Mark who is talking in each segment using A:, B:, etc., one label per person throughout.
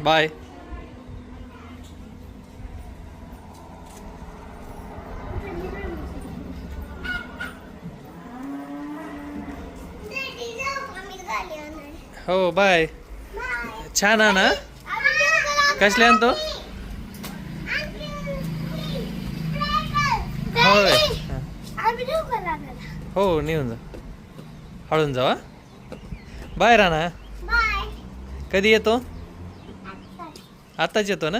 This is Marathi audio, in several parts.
A: बाय. हो बाय. छान आहे ना? कसले आणतो? होय. हो नेऊन जा. हळून जा. बाय राणा. कधी येतो? आताच येतो ना?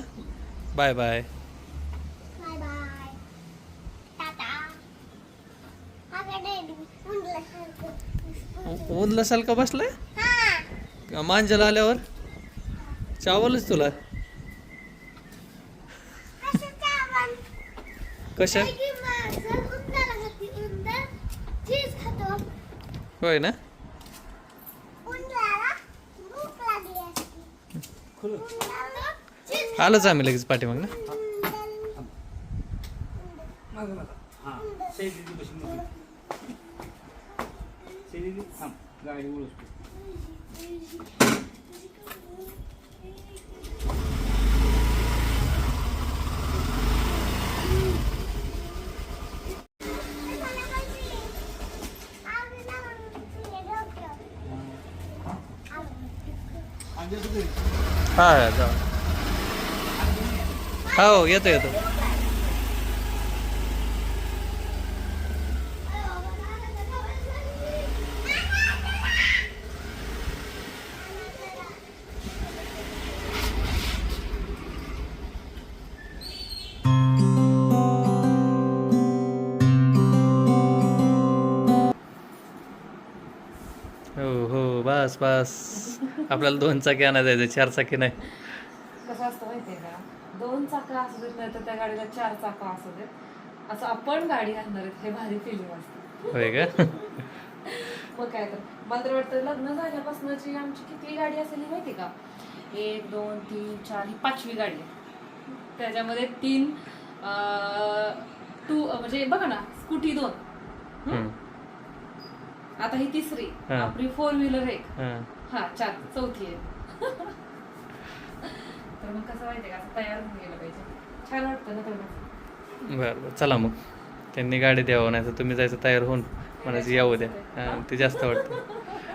A: Bye bye. ऊन लसाल का बसलाय? मांजल आल्यावर? चावलच तुला. कशा? होय ना? आलोच आम्ही लगेच पाठीमाग ना हा जाऊ. हो, हो येतो येतो. हो हो बस बस. आपल्याला दोन चाकी आणा जायचं चार चाकी नाही.
B: दोन चाकं असू देत नाही तर त्या गाडीला चार चाकं असू देत असं आपण गाडी आणणार आहेत हे भारी फिलिंग असते.
A: होय का?
B: मग काय तर. मला तर वाटतं लग्न झाल्यापासूनची आमची किती गाडी असेल हे माहिती का? एक दोन तीन चार ही पाचवी गाडी आहे. त्याच्यामध्ये तीन टू म्हणजे बघा ना स्कूटी दोन. आता ही तिसरी. आपली फोर व्हीलर एक.
A: हा.
B: हा चार चौथी आहे. तर मग कसं माहितीये का असं तयार होऊन गेलं पाहिजे छान वाटतं ना तेवढं
A: बरं बरं. चला मग. त्यांनी गाडी द्यावं नाही तर तुम्ही जायचं तयार होऊन म्हणायचं यावं द्या हा, ते जास्त वाटतं.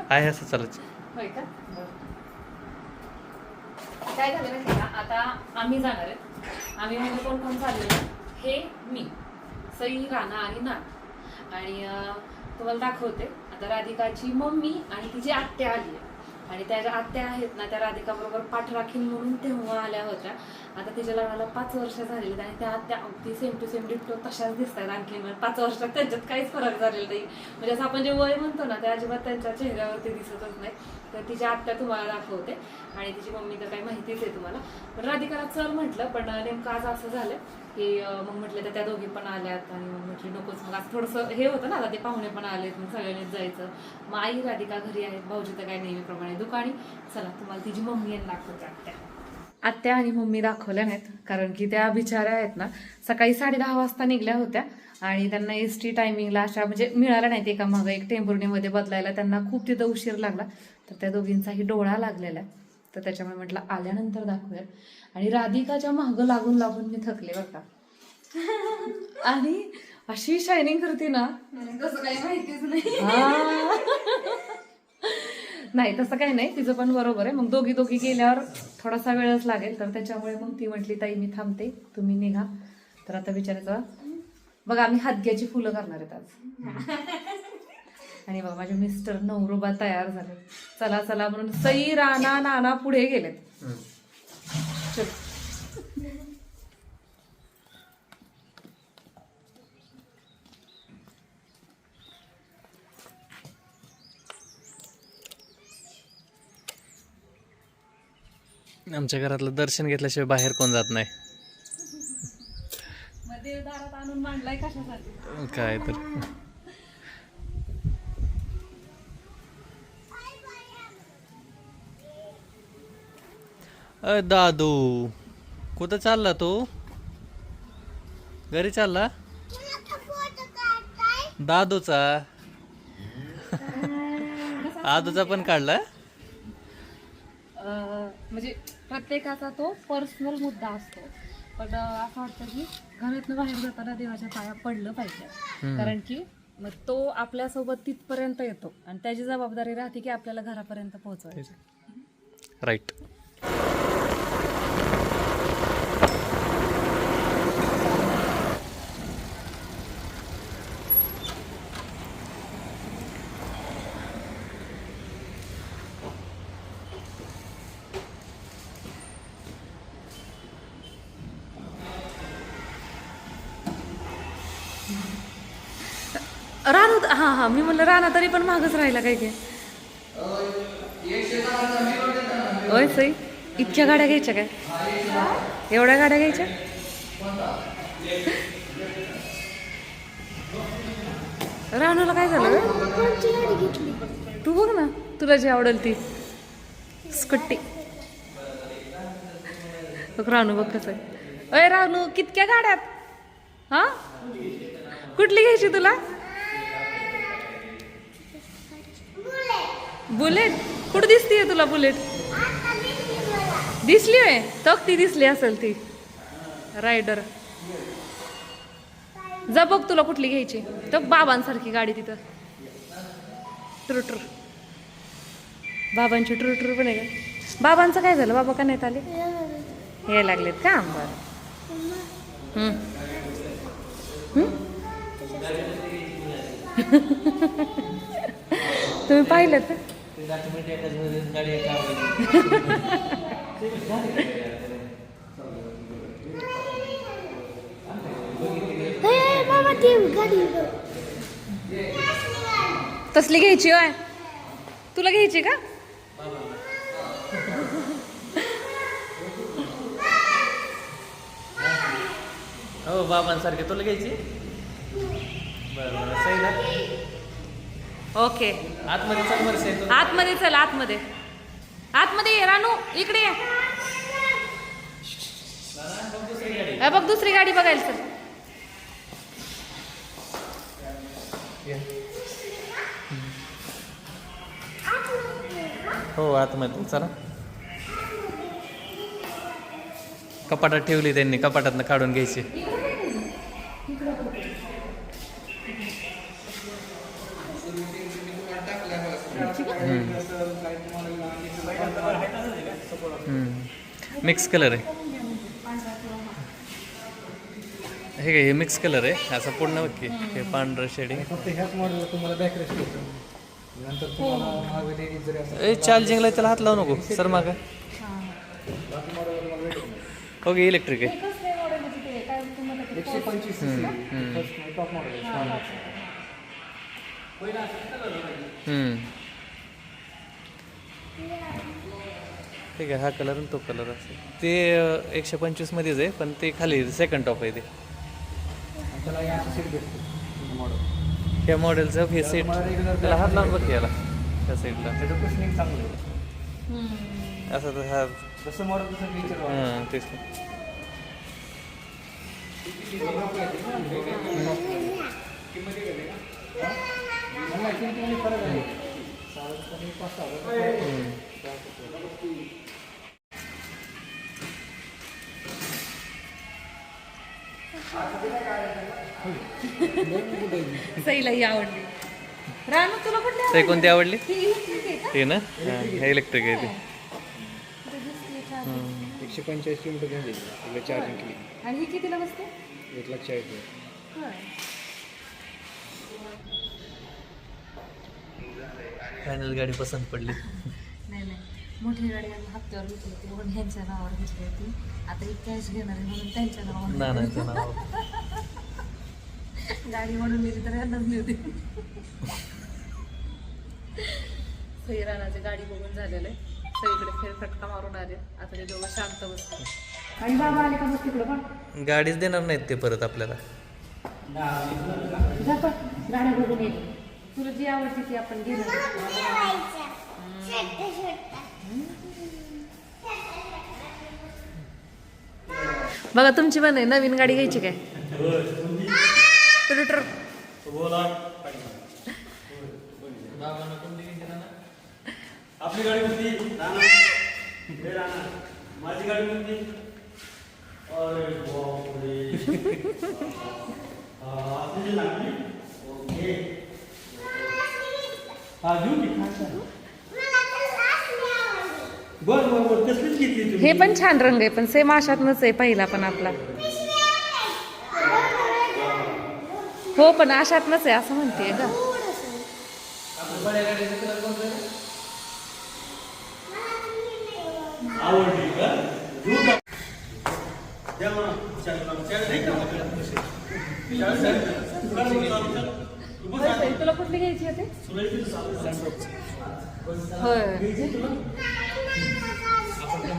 A: आहे असं चालत
B: होय का? बरं. काय झालं माहिती का? आता आम्ही जाणार आहेत आम्ही म्हणजे कोण कोण चाललेलो हे मी सई राणा आणि नाग. आणि अं, तुम्हाला दाखवते. आता राधिकाची मम्मी आणि तिची आत्या आली आहे. आणि त्या ज्या आत्या आहेत ना त्या राधिका बरोबर पाठराखीन म्हणून तेव्हा आल्या होत्या. आता तिच्या लग्नाला पाच वर्ष झालेली आणि त्या आत्या अगदी सेम टू सेम डिप्टो तशाच दिसत आहेत आणखी म्हणजे पाच वर्षात त्यांच्यात काहीच फरक झालेला नाही. म्हणजे असं आपण जे वय म्हणतो ना ते अजिबात त्यांच्या चेहऱ्यावरती दिसतच नाही. तर तिच्या आत्या तुम्हाला दाखवते. आणि तिची मम्मी तर काही माहितीच आहे तुम्हाला. पण राधिकाला चल म्हटलं पण नेमकं आज असं झालं की मग म्हटलं तर त्या दोघी पण आल्यात आणि मग म्हटली नकोच. मग आज थोडंसं हे होतं ना आता ते पाहुणे पण आलेत मग सगळ्यांनीच जायचं. मग आई राधिका घरी आहेत. भाऊजी तर काय नेहमीप्रमाणे दुकानी. चला तुम्हाला तिची मम्मी यांना दाखवते आत्या. आत्या आणि मम्मी दाखवल्या नाहीत कारण की त्या बिचाऱ्या आहेत ना सकाळी साडे दहा वाजता निघल्या होत्या आणि त्यांना एस टी टायमिंगला अशा म्हणजे मिळाल्या नाहीत एका मागं. एक टेंभुर्णीमध्ये बदलायला त्यांना खूप तिथं उशीर लागला. तर त्या दोघींचाही डोळा लागलेला आहे. तर त्याच्यामुळे म्हटलं आल्यानंतर दाखवूयात. आणि राधिकाच्या मागं लागून लागून मी थकले का. आणि अशी शायनिंग करते ना.
C: तसं काही माहितीच नाही.
B: नाही तसं काही नाही. तिचं पण बरोबर आहे. मग दोघी दोघी गेल्यावर थोडासा वेळच लागेल. तर त्याच्यामुळे मग ती म्हटली ताई मी थांबते. तुम्ही निघा. तर आता विचारायचं बघा आम्ही हातग्याची फुलं करणार आहेत आज. आणि बघा माझे मिस्टर नवरोबा तयार झाले चला चला म्हणून सई राणा नाना पुढे गेलेत. चल.
A: आमच्या घरातलं दर्शन घेतल्याशिवाय बाहेर कोण जात नाही.
B: मग देवदारात आणून मांडलाय कशासाठी?
A: काय तर. अ दादू. कुठं चालला तू? घरी चालला? दादूचा? आदूचा पण काढला?
B: म्हणजे प्रत्येकाचा तो पर्सनल मुद्दा असतो. पण असं वाटतं की घरातनं बाहेर जाताना देवाच्या पाया पडलं पाहिजे. कारण की मग तो आपल्यासोबत तिथपर्यंत येतो. आणि त्याची जबाबदारी राहते की आपल्याला घरापर्यंत पोहोचवायची.
A: राईट
B: राणू हां हां मी म्हणलं राणा तरी पण मागच राहिला काय काय? होय सई. इतक्या गाड्या घ्यायच्या काय? एवढ्या गाड्या घ्यायच्या? राणूला काय झालं? तू बघ ना तुला जी आवडेल ती. स्कट्टी. बघ रानू बघ कसं आहे. अय रानू कितक्या गाड्यात? हा? कुठली घ्यायची तुला? बुलेट कुठं दिसतीये तुला बुलेट दिसली आहे तक ती दिसली असेल ती. रायडर जा बघ तुला कुठली घ्यायची. तर बाबांसारखी गाडी तिथं. ट्रुटर बाबांची ट्रुटर पण आहे का? बाबांचं काय झालं? बाबा का नाहीत आले? हे लागलेत का? बरं. तुम्ही पाहिलं तर पाहिलं का
D: मामा ती गाडी
B: तसली घ्यायची होय? तुला घ्यायची का?
A: हो बाबांसारखे. तुला घ्यायची? बरं बरं. सही ना?
B: ओके.
A: आतमध्ये चल बरं सही
B: आतमध्ये चल आतमध्ये. आतमध्ये ये रानू इकडे ये. हे बघ दुसरी गाडी बघायला चल.
A: हो आतमध्ये. चला. कपाटात ठेवली त्यांनी कपाटातनं काढून घ्यायची. मिक्स कलर आहे. हे काय हे मिक्स कलर आहे. असं पूर्ण की हे पांढरं शेडिंग
E: फक्त ह्याच मॉडेलला तुम्हाला बॅकरेस्ट होतं नंतर तुम्हाला मागे लेडीज जरी असेल
A: ए चार्जिंगला त्याला हात लावू नको. सर माग.
E: बाकी तुम्हाला भेटेल
A: ओके इलेक्ट्रिक आहे.
E: एकशे पंचवीस टॉप मॉडेल
A: हम्म. ठीक आहे हा कलर आणि तो कलर असेल. ते एकशे पंचवीसमध्येच आहे पण ते खाली सेकंड टॉप आहे ते.
E: त्याला हे असं सीट भेटते. मॉडेल
A: त्या मॉडेलचं हे सीट हात लावून बघ याला त्या साईडला
E: त्याचं कुशनिंग चांगलं आहे.
A: असं तर हा
E: जसं मॉडेल तसं फीचर
A: हां तेच ना.
E: मला किमतीमध्ये फरक आहे साधारणपणे पाच सहा हजार
B: सईला ही आवडली. रानू तुला कुठली
A: कोणती आवडली?
B: ही?
A: ते ना? हां हे इलेक्ट्रिक आहे ते.
E: एकशे पंचेचाळीस किलोमीटर घेऊन जाईल चार्जिंग केली.
B: आणि ही कितीला बसते?
E: एक लाख चाळीस हजार.
A: फायनल गाडी पसंत पडली.
B: नाही नाही. मोठी गाडी आम्ही हप्त्यावर घेतली. होती म्हणून ह्यांच्या नावावर घेतली होती. आता ही कॅश घेणार आहे म्हणून त्यांच्या नावावर गाडी म्हणून गेली तर यांनाच होती. सैरानाची गाडी बघून झालेलं आहे. सगळीकडे फेरफटका मारून आले. आता ते दोघं शांत बसले. आणि बाबा आले का बस तिकडं? पण
A: गाडीच देणार नाहीत ते परत आपल्याला.
B: गाड्या बघून येईल तुला जी आवडते ती आपण घेणार. बघा तुमची पण आहे. नवीन गाडी घ्यायची काय? ट्विटर
F: आपली गाडी होती माझी गाडी म्हणजे अरे बापरे. हा, घेऊ की खायचं बर बर बर. कसलीच घेतली तुम्ही?
B: हे पण छान रंग आहे पण सेम आशातनच आहे पहिला पण आपला. हो पण आशातनच आहे असं म्हणते ग
F: आवडली का? घेऊ का? द्या मला चार चार नाही का? चार चार. कर मग चालू कर. तू बस आता.
B: तुला कुठली घ्यायची होते
F: तुला इथे.
B: होय
F: असं पण चालू नानांपेक्षा मी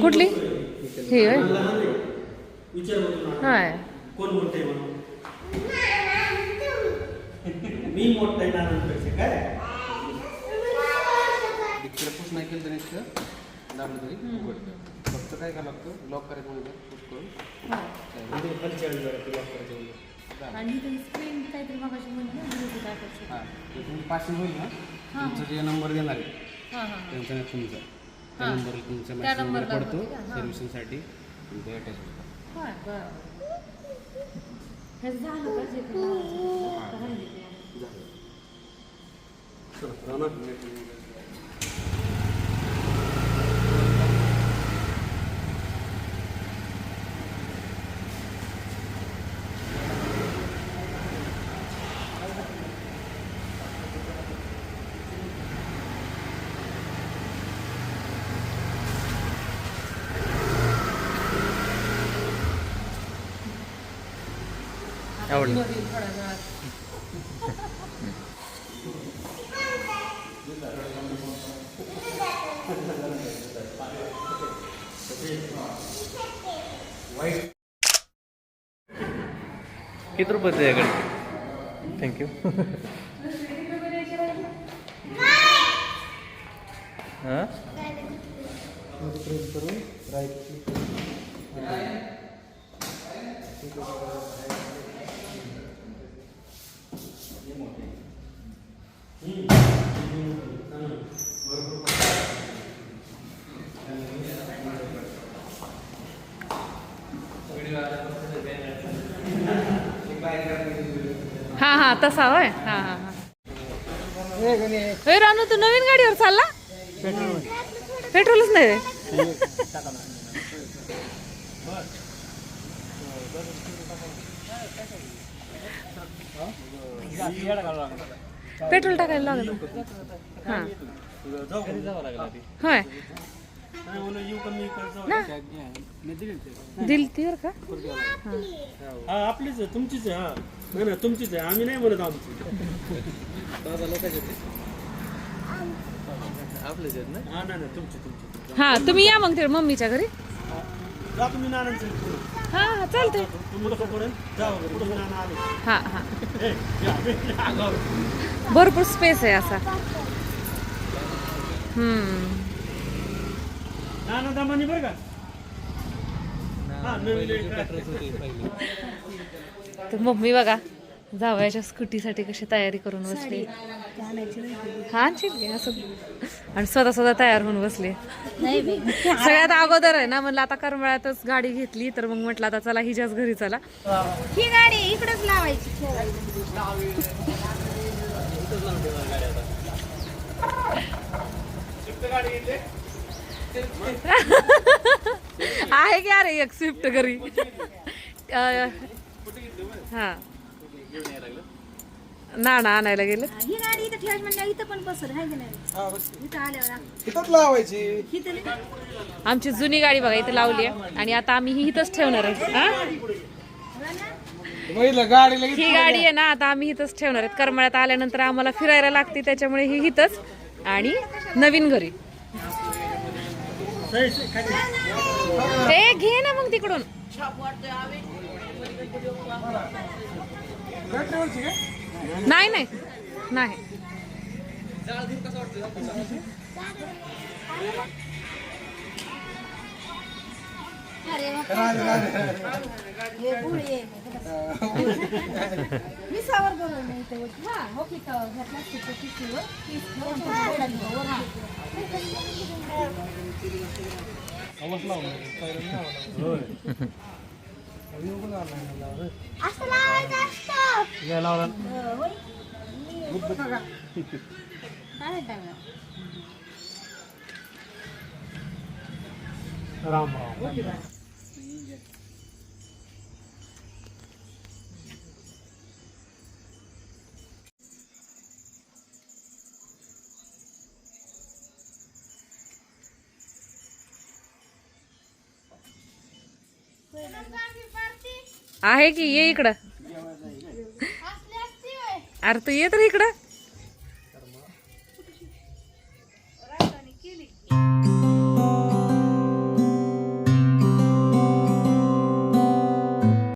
B: कुठली? ही होय. होय.
F: कोण मोठं मी मोठा आहे नानांपेक्षा काय?
E: इकडे नाही केलं तरी इतकं दाबलं तरी. उघडतं फक्त काय करावं लागतं लॉक करायचं म्हणजे पुश करून
F: म्हणजे वेळी ते करायचं म्हणजे.
G: आणि ते स्क्रीन काहीतरी मगाशी म्हणलं ना, Bluetooth आकर्षक.
E: हां तर तुम्ही पासिंग होईल ना तुमचा जे नंबर देणार आहे
G: हां, हां, हां.
E: त्यांचा तुमचा त्या
G: हां.
E: नंबरला तुमचा
G: त्या
E: मेसेज
G: नंबरला
E: वगैरे पडतो
G: होते का? हां.
E: सर्व्हिसिंगसाठी अटॅच होतं
G: होय, बरं. हे झालं का जे?
A: आवडलं
G: मध्ये आवडलं.
A: किती रुपयाचं याकडे? थँक्यू हां?
E: करू राईट
B: हा हा तसा होय? हां हां हा. रानू तू नवीन गाडीवर चालला? पेट्रोलच नाही पेट्रोल टाकायला लागलं. हां. होय.
F: नाही म्हणून येऊ का मी इकडे जाऊ?
B: ना दिल ती बरं का?
F: हा आपलीच आहे तुमचीच आहे हा. नाही ना तुमचीच आहे आम्ही नाही म्हणत आमची.
A: आपलेच आहेत ना?
F: हा नाही नाही तुमची तुमची.
B: हा तुम्ही या मग ते मम्मीच्या घरी.
F: जा तुम्ही नानांचं
B: हा हा चालतंय.
F: तुम्ही लोक पर्यंत जा वगैरे पुढे नाना आले.
B: हा हा.
F: ए, या, या, आगाऊ.
B: भरपूर स्पेस आहे असा. हम्म.
F: नाना दामानी बरं का? हा
B: तर मम्मी बघा जावयाच्या स्कूटीसाठी कशी तयारी करून बसली. हा असं. आणि स्वतः स्वतः तयार होऊन बसले. सगळ्यात अगोदर आहे ना म्हणलं आता करमळ्यातच गाडी घेतली तर मग म्हटलं आता चला हिच्याच घरी चला.
D: ही गाडी इकडेच लावायची
B: आहे की अरे एक स्विफ्ट घरी? हा. नाणं आणायला गेलं.
D: ही गाडी इथं ठेवायची म्हणजे इथं पण बसल हाय की नाही? इथं आल्यावर
E: तिथंच लावायची.
D: इथं नाही.
B: आमची जुनी गाडी बघा इथं लावली आहे. आणि आता आम्ही ही इथंच ठेवणार आहे. हा? ही गाडी आहे ना आता आम्ही इथंच ठेवणार आहेत. करमळ्यात आल्यानंतर आम्हाला फिरायला लागते त्याच्यामुळे ही इथंच. आणि नवीन घरी. हे घे ना मग तिकडून. नाही नाही. नाही.
E: राधे राधे राधे
D: हे गुळ ये. मी सावर बनवलं इथे. हा, हो की का? ह्या प्लास्टिकच्या पिशवीवर पीस ठेवून फोडायचं. वर हा.
E: आवाज लावला लावला राम राम।
B: आहे की? ये इकडं. अरे तू ये रे इकडं.